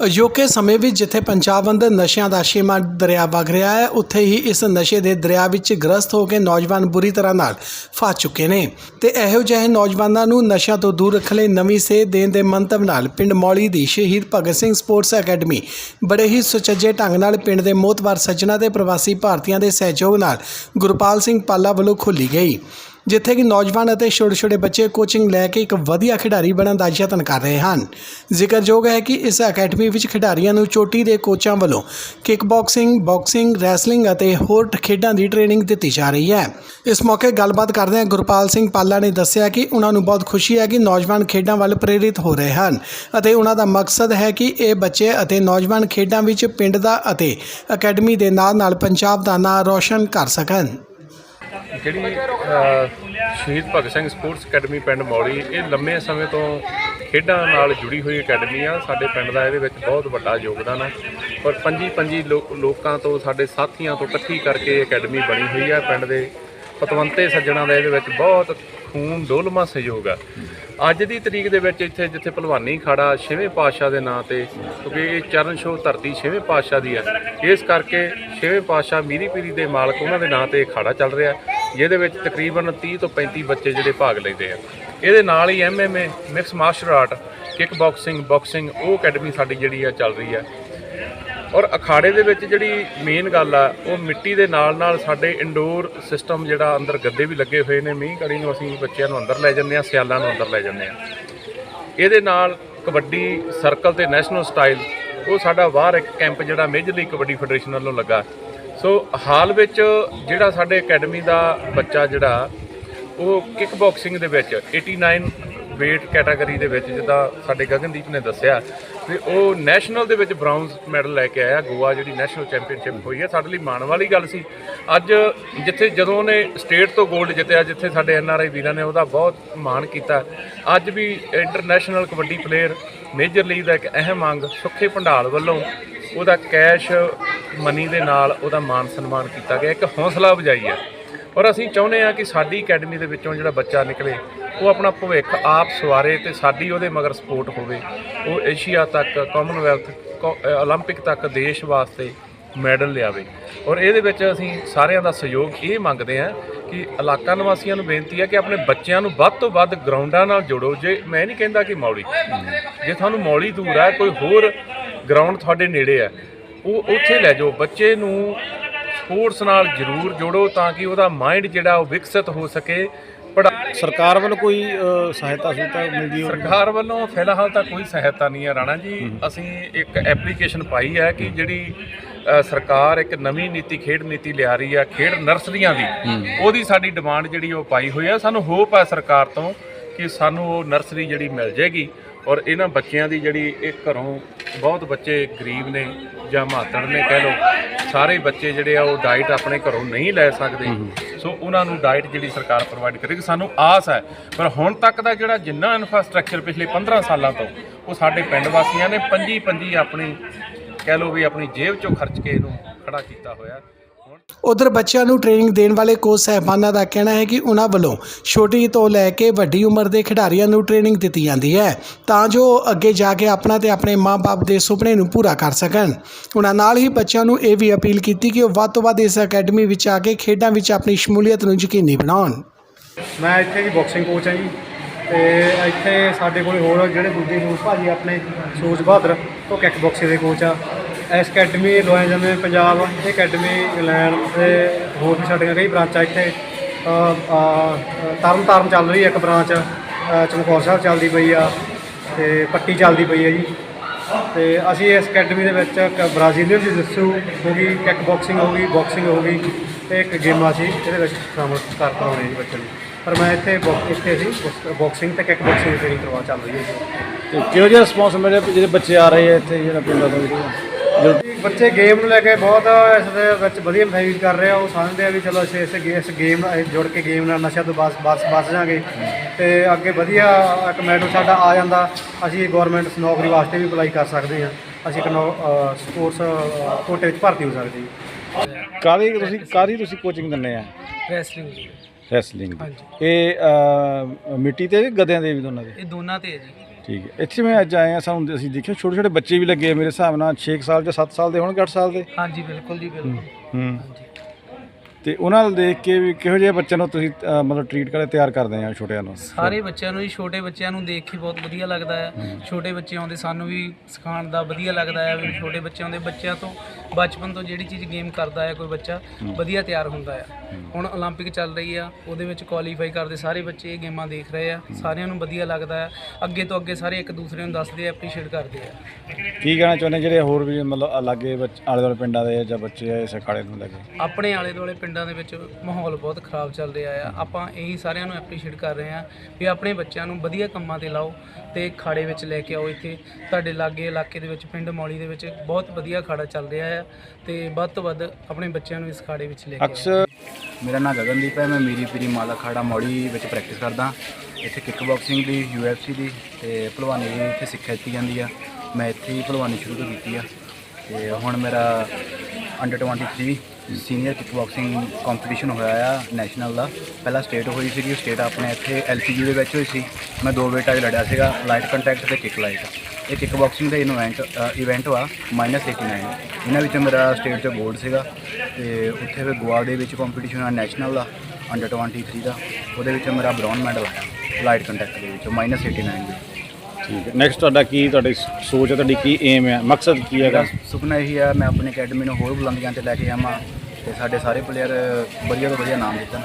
ਅਜੋਕੇ ਸਮੇਂ ਵਿੱਚ ਜਿੱਥੇ ਪੰਜਾਬ ਅੰਦਰ ਨਸ਼ਿਆਂ ਦਾ ਛੇਵਾਂ ਦਰਿਆ ਵਗ ਰਿਹਾ ਹੈ, ਉੱਥੇ ਹੀ ਇਸ ਨਸ਼ੇ ਦੇ ਦਰਿਆ ਵਿੱਚ ਗ੍ਰਸਤ ਹੋ ਕੇ ਨੌਜਵਾਨ ਬੁਰੀ ਤਰ੍ਹਾਂ ਨਾਲ ਫਸ ਚੁੱਕੇ ਨੇ। ਤੇ ਇਹੋ ਜਿਹੇ ਨੌਜਵਾਨਾਂ ਨੂੰ ਨਸ਼ਿਆਂ ਤੋਂ ਦੂਰ ਰੱਖਣ ਲਈ ਨਵੀਂ ਸੇਧ ਦੇਣ ਦੇ ਮੰਤਵ ਨਾਲ ਪਿੰਡ ਮੌਲੀ ਦੀ ਸ਼ਹੀਦ ਭਗਤ ਸਿੰਘ ਸਪੋਰਟਸ ਅਕੈਡਮੀ ਬੜੇ ਹੀ ਸੁਚੱਜੇ ਢੰਗ ਨਾਲ ਪਿੰਡ ਦੇ ਮੋਤਵਾਰ ਸੱਜਣਾ ਤੇ ਪ੍ਰਵਾਸੀ ਭਾਰਤੀਆਂ ਦੇ ਸਹਿਯੋਗ ਨਾਲ ਗੁਰਪਾਲ ਸਿੰਘ ਪਾਲਾ ਵੱਲੋਂ ਖੋਲੀ ਗਈ। ਜਿੱਥੇ ਕਿ ਨੌਜਵਾਨ ਅਤੇ ਛੋਟੇ-ਛੋਟੇ ਬੱਚੇ ਕੋਚਿੰਗ ਲੈ ਕੇ ਇੱਕ ਵਧੀਆ ਖਿਡਾਰੀ ਬਣਨ ਦਾ ਯਤਨ ਕਰ ਰਹੇ ਹਨ। ਜ਼ਿਕਰਯੋਗ ਹੈ ਕਿ ਇਸ ਅਕੈਡਮੀ ਵਿੱਚ ਖਿਡਾਰੀਆਂ ਨੂੰ ਚੋਟੀ ਦੇ ਕੋਚਾਂ ਵੱਲੋਂ ਕਿਕ ਬਾਕਸਿੰਗ, ਬਾਕਸਿੰਗ, ਰੈਸਲਿੰਗ ਅਤੇ ਹੋਰ ਖੇਡਾਂ ਦੀ ਟ੍ਰੇਨਿੰਗ ਦਿੱਤੀ ਜਾ ਰਹੀ ਹੈ। ਇਸ ਮੌਕੇ ਗੱਲਬਾਤ ਕਰਦਿਆਂ ਗੁਰਪਾਲ ਸਿੰਘ ਪਾਲਾ ਨੇ ਦੱਸਿਆ ਕਿ ਉਹਨਾਂ ਨੂੰ ਬਹੁਤ ਖੁਸ਼ੀ ਹੈ ਕਿ ਨੌਜਵਾਨ ਖੇਡਾਂ ਵੱਲ ਪ੍ਰੇਰਿਤ ਹੋ ਰਹੇ ਹਨ ਅਤੇ ਉਹਨਾਂ ਦਾ ਮਕਸਦ ਹੈ ਕਿ ਇਹ ਬੱਚੇ ਅਤੇ ਨੌਜਵਾਨ ਖੇਡਾਂ ਵਿੱਚ ਪਿੰਡ ਦਾ ਅਤੇ ਅਕੈਡਮੀ ਦੇ ਨਾਲ-ਨਾਲ ਪੰਜਾਬ ਦਾ ਨਾਂ ਰੌਸ਼ਨ ਕਰ ਸਕਣ। ਜਿਹੜੀ ਸ਼ਹੀਦ ਭਗਤ ਸਿੰਘ ਸਪੋਰਟਸ ਅਕੈਡਮੀ ਪਿੰਡ ਮੌਲੀ, ਇਹ ਲੰਮੇ ਸਮੇਂ ਤੋਂ ਖੇਡਾਂ ਨਾਲ ਜੁੜੀ ਹੋਈ ਅਕੈਡਮੀ ਆ। ਸਾਡੇ ਪਿੰਡ ਦਾ ਇਹਦੇ ਵਿੱਚ ਬਹੁਤ ਵੱਡਾ ਯੋਗਦਾਨ ਆ। ਔਰ ਪੰਜੀ ਪੰਜੀ ਲੋਕਾਂ ਤੋਂ, ਸਾਡੇ ਸਾਥੀਆਂ ਤੋਂ ਇਕੱਠੀ ਕਰਕੇ ਅਕੈਡਮੀ ਬਣੀ ਹੋਈ ਆ। ਪਿੰਡ ਦੇ ਪਤਵੰਤੇ ਸੱਜਣਾ ਦਾ ਇਹਦੇ ਵਿੱਚ ਬਹੁਤ ਖੂਨ ਡੋਲਮਾ ਸਹਿਯੋਗ ਆ। ਅੱਜ ਦੀ ਤਰੀਕ ਦੇ ਵਿੱਚ ਇੱਥੇ, ਜਿੱਥੇ ਭਲਵਾਨੀ ਖਾੜਾ ਛੇਵੇਂ ਪਾਤਸ਼ਾਹ ਦੇ ਨਾਂ ਤੇ, ਕਿਉਂਕਿ ਇਹ ਚਰਨ ਛੋਹ ਧਰਤੀ ਛੇਵੇਂ ਪਾਤਸ਼ਾਹ ਦੀ ਆ। ਇਸ ਕਰਕੇ ਛੇਵੇਂ ਪਾਤਸ਼ਾਹ ਮੀਰੀ ਪੀਰੀ ਦੇ ਮਾਲਕ ਉਹਨਾਂ ਦੇ ਨਾਂ ਤੇ ਖਾੜਾ ਚੱਲ ਰਿਹਾ। ਜਿਹਦੇ ਵਿੱਚ ਤਕਰੀਬਨ 30 ਤੋਂ 35 ਬੱਚੇ ਜਿਹੜੇ ਭਾਗ ਲੈਂਦੇ ਆ। ਇਹਦੇ ਨਾਲ ਹੀ MMA mix martial art kick boxing boxing ਉਹ ਅਕੈਡਮੀ ਸਾਡੀ ਜਿਹੜੀ ਆ ਚੱਲ ਰਹੀ ਆ। ਔਰ ਅਖਾੜੇ ਦੇ ਵਿੱਚ ਜਿਹੜੀ ਮੇਨ ਗੱਲ ਆ, ਉਹ ਮਿੱਟੀ ਦੇ ਨਾਲ ਨਾਲ ਸਾਡੇ ਇੰਡੋਰ ਸਿਸਟਮ ਜਿਹੜਾ ਅੰਦਰ ਗੱਦੇ ਵੀ ਲੱਗੇ ਹੋਏ ਨੇ। ਮੀਂਹ ਕੜੀ ਨੂੰ ਅਸੀਂ ਬੱਚਿਆਂ ਨੂੰ ਅੰਦਰ ਲੈ ਜਾਂਦੇ ਆ, ਸਿਆਲਾਂ ਨੂੰ ਅੰਦਰ ਲੈ ਜਾਂਦੇ ਆ। ਇਹਦੇ ਨਾਲ ਕਬੱਡੀ ਸਰਕਲ ਤੇ ਨੈਸ਼ਨਲ ਸਟਾਈਲ ਉਹ ਸਾਡਾ ਬਾਹਰ ਇੱਕ ਕੈਂਪ ਜਿਹੜਾ ਮੇਜਰ ਲੀਗ ਕਬੱਡੀ ਫੈਡਰੇਸ਼ਨ ਵੱਲੋਂ ਲੱਗਾ। ਸੋ ਹਾਲ ਵਿੱਚ ਜਿਹੜਾ ਸਾਡੇ ਅਕੈਡਮੀ ਦਾ ਬੱਚਾ ਜਿਹੜਾ, ਉਹ ਕਿਕ ਬਾਕਸਿੰਗ ਦੇ ਵਿੱਚ 89 weight ਕੈਟਾਗਰੀ ਦੇ ਵਿੱਚ, ਜਿੱਦਾਂ ਸਾਡੇ ਗਗਨਦੀਪ ਨੇ ਦੱਸਿਆ ਵੀ ਉਹ ਨੈਸ਼ਨਲ ਦੇ ਵਿੱਚ ਬ੍ਰਾਊਨਜ਼ ਮੈਡਲ ਲੈ ਕੇ ਆਇਆ, ਗੋਆ ਜਿਹੜੀ ਨੈਸ਼ਨਲ ਚੈਂਪੀਅਨਸ਼ਿਪ ਹੋਈ ਹੈ, ਸਾਡੇ ਲਈ ਮਾਣ ਵਾਲੀ ਗੱਲ ਸੀ। ਅੱਜ ਜਿੱਥੇ ਜਦੋਂ ਉਹਨੇ ਸਟੇਟ ਤੋਂ 골ਡ ਜਿੱਤਿਆ, ਜਿੱਥੇ ਸਾਡੇ ਐਨਆਰਆਈ ਵੀਰਾਂ ਨੇ ਉਹਦਾ ਬਹੁਤ ਮਾਣ ਕੀਤਾ। ਅੱਜ ਵੀ international kabaddi player major league ਦਾ ਇੱਕ ਅਹਿਮ ਅੰਗ ਸੁੱਖੇ ਭੰਡਾਲ ਵੱਲੋਂ ਉਹਦਾ ਕੈਸ਼ ਮਨੀ ਦੇ ਨਾਲ ਉਹਦਾ ਮਾਨ ਸਨਮਾਨ ਕੀਤਾ ਗਿਆ ਇੱਕ ਹੌਸਲਾ ਵਜਾਈ ਹੈ ਔਰ ਅਸੀਂ ਚਾਹੁੰਦੇ ਹਾਂ ਕਿ ਸਾਡੀ ਅਕੈਡਮੀ ਦੇ ਵਿੱਚੋਂ ਜਿਹੜਾ ਬੱਚਾ ਨਿਕਲੇ ਉਹ ਆਪਣਾ ਭਵਿੱਖ ਆਪ ਸਵਾਰੇ ਤੇ ਸਾਡੀ ਉਹਦੇ ਮਗਰ ਸਪੋਰਟ ਹੋਵੇ ਉਹ ਏਸ਼ੀਆ ਤੱਕ ਕਾਮਨਵੈਲਥ ਕੋ- ਅ, 올림픽 ਤੱਕ ਦੇਸ਼ ਵਾਸਤੇ ਮੈਡਲ ਲਿਆਵੇ ਔਰ ਇਹਦੇ ਵਿੱਚ ਅਸੀਂ ਸਾਰਿਆਂ ਦਾ ਸਹਿਯੋਗ ਇਹ ਮੰਗਦੇ ਹਾਂ ਕਿ ਇਲਾਕਾ ਨਿਵਾਸੀਆਂ ਨੂੰ ਬੇਨਤੀ ਹੈ ਕਿ ਆਪਣੇ ਬੱਚਿਆਂ ਨੂੰ ਵੱਧ ਤੋਂ ਵੱਧ ਗਰਾਊਂਡਾਂ ਨਾਲ ਜੋੜੋ ਜੇ ਮੈਂ ਨਹੀਂ ਕਹਿੰਦਾ ਕਿ ਮੌਲੀ ਜੇ ਤੁਹਾਨੂੰ ਮੌਲੀ ਦੂਰ ਹੈ ਕੋਈ ਹੋਰ ਗਰਾਊਂਡ ਤੁਹਾਡੇ ਨੇੜੇ ਹੈ। ਉਹ ਉੱਥੇ ਲੈ ਜਾਓ। ਬੱਚੇ ਨੂੰ ਸਪੋਰਟਸ ਨਾਲ ਜ਼ਰੂਰ ਜੋੜੋ ਤਾਂ ਕਿ ਉਹਦਾ ਮਾਈਂਡ ਜਿਹੜਾ ਉਹ ਵਿਕਸਿਤ ਹੋ ਸਕੇ। ਸਰਕਾਰ ਵੱਲੋਂ ਕੋਈ ਸਹਾਇਤਾ ਸੁਵਿਧਾ ਮਿਲਦੀ ਹੋਵੇ? ਸਰਕਾਰ ਵੱਲੋਂ ਫਿਲਹਾਲ ਤਾਂ ਕੋਈ ਸਹਾਇਤਾ ਨਹੀਂ ਹੈ ਰਾਣਾ ਜੀ। ਅਸੀਂ ਇੱਕ ਐਪਲੀਕੇਸ਼ਨ ਪਾਈ ਹੈ ਕਿ ਜਿਹੜੀ ਸਰਕਾਰ ਇੱਕ ਨਵੀਂ ਨੀਤੀ ਖੇਡ ਨੀਤੀ ਲਿਆ ਰਹੀ ਹੈ ਖੇਡ ਨਰਸਰੀਆਂ ਦੀ। ਉਹਦੀ ਸਾਡੀ ਡਿਮਾਂਡ ਜਿਹੜੀ ਉਹ ਪਾਈ ਹੋਈ ਹੈ। ਸਾਨੂੰ ਹੋਪ ਹੈ ਸਰਕਾਰ ਤੋਂ ਕਿ ਸਾਨੂੰ ਉਹ ਨਰਸਰੀ ਜਿਹੜੀ ਮਿਲ ਜੇਗੀ ਔਰ ਇਹਨਾਂ ਬੱਚਿਆਂ ਦੀ ਜਿਹੜੀ ਇਹ ਘਰੋਂ ਬਹੁਤ ਬੱਚੇ ਗਰੀਬ ਨੇ ਜਾਂ ਮਾਤੜ ਨੇ ਕਹਿ ਲਓ ਸਾਰੇ ਬੱਚੇ ਜਿਹੜੇ ਆ ਉਹ ਡਾਈਟ ਆਪਣੇ ਘਰੋਂ ਨਹੀਂ ਲੈ ਸਕਦੇ। ਸੋ ਉਹਨਾਂ ਨੂੰ ਡਾਈਟ ਜਿਹੜੀ ਸਰਕਾਰ ਪ੍ਰੋਵਾਈਡ ਕਰੇਗੀ ਸਾਨੂੰ ਆਸ ਹੈ। ਪਰ ਹੁਣ ਤੱਕ ਦਾ ਜਿਹੜਾ ਜਿੰਨਾ ਇਨਫਰਾਸਟ੍ਰਕਚਰ ਪਿਛਲੇ 15 ਸਾਲਾਂ ਤੋਂ ਉਹ ਸਾਡੇ ਪਿੰਡ ਵਾਸੀਆਂ ਨੇ ਪੰਜੀ ਪੰਜੀ ਆਪਣੀ ਕਹਿ ਲਓ ਵੀ ਆਪਣੀ ਜੇਬ ਚੋਂ ਖਰਚ ਕੇ ਇਹਨੂੰ ਖੜਾ ਕੀਤਾ ਹੋਇਆ। ਉਧਰ ਬੱਚਿਆਂ ਨੂੰ ਟ੍ਰੇਨਿੰਗ ਦੇਣ ਵਾਲੇ ਕੋਚ ਸਹਿਬਾਨਾਂ ਦਾ ਕਹਿਣਾ ਹੈ ਕਿ ਉਹਨਾਂ ਵੱਲੋਂ ਛੋਟੀ ਤੋਂ ਲੈ ਕੇ ਵੱਡੀ ਉਮਰ ਦੇ ਖਿਡਾਰੀਆਂ ਨੂੰ ਟ੍ਰੇਨਿੰਗ ਦਿੱਤੀ ਜਾਂਦੀ ਹੈ ਤਾਂ ਜੋ ਉਹ ਅੱਗੇ ਜਾ ਕੇ ਆਪਣਾ ਤੇ ਆਪਣੇ ਮਾਪੇ ਦੇ ਸੁਪਨੇ ਨੂੰ ਪੂਰਾ ਕਰ ਸਕਣ। ਉਹਨਾਂ ਨਾਲ ਹੀ ਬੱਚਿਆਂ ਨੂੰ ਇਹ ਵੀ ਅਪੀਲ ਕੀਤੀ ਕਿ ਉਹ ਵੱਧ ਤੋਂ ਵੱਧ ਇਸ ਅਕੈਡਮੀ ਵਿੱਚ ਆ ਕੇ ਖੇਡਾਂ ਵਿੱਚ ਆਪਣੀ ਸ਼ਮੂਲੀਅਤ ਨੂੰ ਯਕੀਨੀ ਬਣਾਉਣ। ਮੈਂ ਇੱਥੇ ਦੀ ਬਾਕਸਿੰਗ ਕੋਚ ਹਾਂ ਜੀ ਤੇ ਇੱਥੇ ਸਾਡੇ ਕੋਲ ਹੋਰ ਜਿਹੜੇ ਦੂਜੇ ਲੋਕ ਭਾਜੀ ਆਪਣੇ ਸੂਰਜ ਬਹਾਦਰ, ਉਹ ਕਿੱਕ ਬਾਕਸਿੰਗ ਦੇ ਕੋਚ ਆ। ਇਸ ਅਕੈਡਮੀ ਲਵਾਏ ਜਾਂਦੇ ਪੰਜਾਬ ਇਹ ਅਕੈਡਮੀ ਇੰਗਲੈਂਡ ਤੇ ਹੋਰ ਵੀ ਸਾਡੀਆਂ ਕਈ ਬ੍ਰਾਂਚਾਂ ਇੱਥੇ। ਅ, ਤਰਨ ਤਾਰਨ ਚੱਲ ਰਹੀ ਹੈ ਇੱਕ ਬ੍ਰਾਂਚ ਚਮਕੌਰ ਸਾਹਿਬ ਚੱਲਦੀ ਪਈ ਆ ਤੇ ਪੱਟੀ ਚੱਲਦੀ ਪਈ ਆ ਜੀ। ਤੇ ਅਸੀਂ ਇਸ ਅਕੈਡਮੀ ਦੇ ਵਿੱਚ ਇੱਕ ਬ੍ਰਾਜ਼ੀਲੀਅਨ ਜਿu-ਜitsu ਹੋ ਗਈ ਕਿੱਕ ਬਾਕਸਿੰਗ ਹੋ ਗਈ ਬਾਕਸਿੰਗ ਹੋ ਗਈ ਤੇ ਇੱਕ ਗੇਮਾਂ ਸੀ ਇਹਦੇ ਵਿੱਚ ਸ਼ਾਮਲ ਕਰ ਕਰਾਉਣੇ ਜੀ ਬੱਚਿਆਂ ਨੂੰ। ਪਰ ਮੈਂ ਇੱਥੇ ਬਾਕ- ਇੱਥੇ ਅਸੀਂ ਬਾਕਸਿੰਗ ਤੇ ਕਿੱਕ ਬਾਕਸਿੰਗ ਦੀ ਟ੍ਰੇਨਿੰਗ ਕਰਵਾ ਚੱਲ ਰਹੀ ਹੈ ਜੀ। ਤੇ ਕਿਹੋ ਜਿਹਾ ਰਿਸਪੌਂਸ ਮਿਲਿਆ ਜਿਹੜੇ ਬੱਚੇ ਆ ਰਹੇ ਆ ਇੱਥੇ ਜਿਹੜਾ ਪਿੰਡਾਂ ਤੋਂ ਜਿਹੜੇ ਬੱਚੇ ਗੇਮ ਨੂੰ ਲੈ ਕੇ ਬਹੁਤ ਇਸ ਦੇ ਵਿੱਚ ਵਧੀਆ ਮਹਿਸੂਸ ਕਰ ਰਹੇ ਆ ਉਹ ਸਮਝਦੇ ਆ ਵੀ ਚਲੋ ਅਸੀਂ ਇਸ ਗੇ- ਇਸ ਗੇਮ ਨਾਲ ਜੁੜ ਕੇ ਗੇਮ ਨਾਲ ਨਸ਼ਾ ਤੋਂ ਬਸ ਬਸ ਬਚ ਜਾਾਂਗੇ ਤੇ ਅੱਗੇ ਵਧੀਆ ਇੱਕ ਮੈਡਲ ਸਾਡਾ ਆ ਜਾਂਦਾ ਅਸੀਂ ਗਵਰਨਮੈਂਟ ਨੌਕਰੀ ਵਾਸਤੇ ਵੀ ਅਪਲਾਈ ਕਰ ਸਕਦੇ ਹਾਂ। ਅਸੀਂ ਇੱਕ ਸਪੋਰਟਸ ਕੋਟੇ ਵਿੱਚ ਭਰਤੀ ਹੋ ਸਕਦੇ ਹਾਂ। ਕਾਹਦੀ ਤੁਸੀਂ ਕਾਹਦੀ ਤੁਸੀਂ ਕੋਚਿੰਗ ਦਿੰਦੇ ਆ? Wrestling wrestling. ਇਹ ਅਹ, ਮਿੱਟੀ ਤੇ ਗਦਿਆਂ ਦੇ ਵੀ ਦੋਨਾਂ ਦੇ? ਇਹ ਦੋਨਾਂ ਤੇ ਹੈ ਜੀ। ਠੀਕ ਹੈ। ਇੱਥੇ ਮੈਂ ਅੱਜ ਆਏ ਆ ਸਾਨੂੰ ਅਸੀਂ ਦੇਖਿਆ ਛੋਟੇ ਛੋਟੇ ਬੱਚੇ ਵੀ ਲੱਗੇ ਆ ਮੇਰੇ ਹਿਸਾਬ ਨਾਲ 6 ਸਾਲ ਜਾਂ 7 ਸਾਲ ਦੇ ਹੋਣਗੇ 8 ਸਾਲ ਦੇ? ਹਾਂਜੀ ਬਿਲਕੁਲ ਜੀ ਬਿਲਕੁਲ। ਹੂੰ। ਹਾਂਜੀ। ਤੇ ਉਹਨਾਂ ਨੂੰ ਦੇਖ ਕੇ ਵੀ ਕਿਹੋ ਜਿਹੇ ਬੱਚਿਆਂ ਨੂੰ ਤੁਸੀਂ ਅਹ, ਮਤਲਬ ਟ੍ਰੀਟ ਕਰਕੇ ਤਿਆਰ ਕਰਦੇ ਆ ਛੋਟਿਆਂ ਨੂੰ ਸਾਰੇ ਬੱਚਿਆਂ ਨੂੰ ਜੀ ਛੋਟੇ ਬੱਚਿਆਂ ਨੂੰ ਦੇਖ ਕੇ ਬਹੁਤ ਵਧੀਆ ਲੱਗਦਾ ਹੈ ਛੋਟੇ ਬੱਚੇ ਆਉਂਦੇ ਸਾਨੂੰ ਵੀ ਸਿਖਾਉਣ ਦਾ ਵਧੀਆ ਲੱਗਦਾ ਹੈ ਵੀ ਛੋਟੇ ਬੱਚੇ ਆਉਂਦੇ ਬੱਚਿਆਂ ਤੋਂ ਬਚਪਨ ਤੋਂ ਜਿਹੜੀ ਚੀਜ਼ ਗੇਮ ਕਰਦਾ ਹੈ ਕੋਈ ਬੱਚਾ ਵਧੀਆ ਤਿਆਰ ਹੁੰਦਾ ਹੈ ਹੁਣ 올림픽 ਚੱਲ ਰਹੀ ਆ ਉਹਦੇ ਵਿੱਚ ਕੁਆਲੀਫਾਈ ਕਰਦੇ ਸਾਰੇ ਬੱਚੇ ਇਹ ਗੇਮਾਂ ਦੇਖ ਰਹੇ ਆ ਸਾਰਿਆਂ ਨੂੰ ਵਧੀਆ ਲੱਗਦਾ ਹੈ ਅੱਗੇ ਤੋਂ ਅੱਗੇ ਸਾਰੇ ਇੱਕ ਦੂਸਰੇ ਨੂੰ ਦੱਸਦੇ ਆ ਐਪਰੀਸ਼ੀਏਟ ਕਰਦੇ ਆ ਕੀ ਕਹਿਣਾ ਚਾਹੁੰਦੇ ਜਿਹੜੇ ਹੋਰ ਵੀ ਮਤਲਬ ਅਲੱਗੇ ਬੱਚ- ਆਲੇ ਦੁਆਲੇ ਪਿੰਡਾਂ ਦੇ ਜਾਂ ਬੱਚੇ ਆ ਇਸ ਅਖਾੜੇ ਨੂੰ ਲੱਗੇ ਆਪਣੇ ਆਲੇ ਦੁਆਲੇ ਪਿੰਡਾਂ ਦੇ ਵਿੱਚ ਮਾਹੌਲ ਬਹੁਤ ਖਰਾਬ ਚੱਲ ਰਿਹਾ ਆ। ਆਪਾਂ ਇਹੀ ਸਾਰਿਆਂ ਨੂੰ ਐਪਰੀਸ਼ੀਏਟ ਕਰ ਰਹੇ ਆ ਵੀ ਆਪਣੇ ਬੱਚਿਆਂ ਨੂੰ ਵਧੀਆ ਕੰਮਾਂ ਤੇ ਲਾਓ ਤੇ ਖਾੜੇ ਵਿੱਚ ਲੈ ਕੇ ਆਓ ਇੱਥੇ। ਤੁਹਾਡੇ ਲਾਗੇ ਇਲਾਕੇ ਦੇ ਵਿੱਚ, ਪਿੰਡ ਮੌਲੀ ਦੇ ਵਿੱਚ ਬਹੁਤ ਵਧੀਆ ਖਾੜਾ ਚੱਲ ਰਿਹਾ ਆ ਤੇ ਵੱਧ ਤੋਂ ਵੱਧ ਆਪਣੇ ਬੱਚਿਆਂ ਨੂੰ ਇਸ ਖਾੜੇ ਵਿੱਚ ਲੈ ਕੇ ਆਓ। ਅਕਸਰ ਮੇਰਾ ਨਾਮ ਗਗਨਦੀਪ ਹੈ, ਮੈਂ ਮੀਰੀ ਪੀਰੀ ਮਾਲਾ ਖਾੜਾ ਮੌੜੀ ਵਿੱਚ ਪ੍ਰੈਕਟਿਸ ਕਰਦਾ। ਇੱਥੇ ਕਿੱਕ ਬਾਕਸਿੰਗ ਦੀ ਯੂਐਫਸੀ ਦੀ ਤੇ ਭਲਵਾਨੀ ਦੀ ਇੱਥੇ ਸਿੱਖਿਆ ਦਿੱਤੀ ਜਾਂਦੀ ਆ। ਮੈਂ ਇੱਥੇ ਹੀ ਭਲਵਾਨੀ ਸ਼ੁਰੂ ਤੋਂ ਕੀਤੀ ਆ। ਤੇ ਹੁਣ ਮੇਰਾ under 23 senior kick boxing competition ਹੋਇਆ ਆ ਨੈਸ਼ਨਲ ਦਾ। ਪਹਿਲਾਂ ਸਟੇਟ ਹੋਈ ਸੀਗੀ ਸਟੇਟ ਆਪਣੇ ਇੱਥੇ ਐਲਸੀਜੀ ਦੇ ਵਿੱਚ ਹੋਈ ਸੀ। ਮੈਂ ਦੋ ਵੇਟਾਂ 'ਚ ਲੜਿਆ ਸੀਗਾ ਲਾਈਟ ਕੰਟੈਕਟ ਤੇ ਕਿੱਕ ਲਾਈਟ ਇਹ ਕਿੱਕ ਬਾਕਸਿੰਗ ਦਾ ਇਵੈਂਟ ਇਵੈਂਟ ਵਾ ਮਾਈਨਸ 89 ਇਹਨਾਂ ਵਿੱਚੋਂ ਮੇਰਾ ਸਟੇਟ 'ਚ ਗੋਲਡ ਸੀਗਾ ਤੇ ਉੱਥੇ ਫਿਰ ਗੋਆ ਦੇ ਵਿੱਚ ਕੰਪੀਟੀਸ਼ਨ ਆ ਨੈਸ਼ਨਲ ਦਾ ਅੰਡਰ 23 ਦਾ। ਉਹਦੇ ਵਿੱਚ ਮੇਰਾ ਬ੍ਰੌਨ ਮੈਡਲ ਆਇਆ ਲਾਈਟ ਕੰਟੈਕਟ ਦੇ ਵਿੱਚ ਮਾਈਨਸ 89 ਦੇ। ਠੀਕ ਹੈ। ਨੈਕਸਟ ਤੁਹਾਡਾ ਕੀ, ਤੁਹਾਡੀ ਸੋਚ ਹੈ, ਤੁਹਾਡੀ ਕੀ ਏਮ ਹੈ? ਮਕਸਦ ਕੀ ਹੈਗਾ? ਮੇਰਾ ਸੁਪਨਾ ਇਹੀ ਆ ਮੈਂ ਆਪਣੀ ਅਕੈਡਮੀ ਨੂੰ ਹੋਰ ਬੁਲੰਦੀਆਂ ਤੇ ਲੈ ਕੇ ਜਾਵਾਂ ਤੇ ਸਾਡੇ ਸਾਰੇ ਪਲੇਅਰ ਵਧੀਆ ਤੋਂ ਵਧੀਆ ਨਾਮ ਜਿੱਤਣ।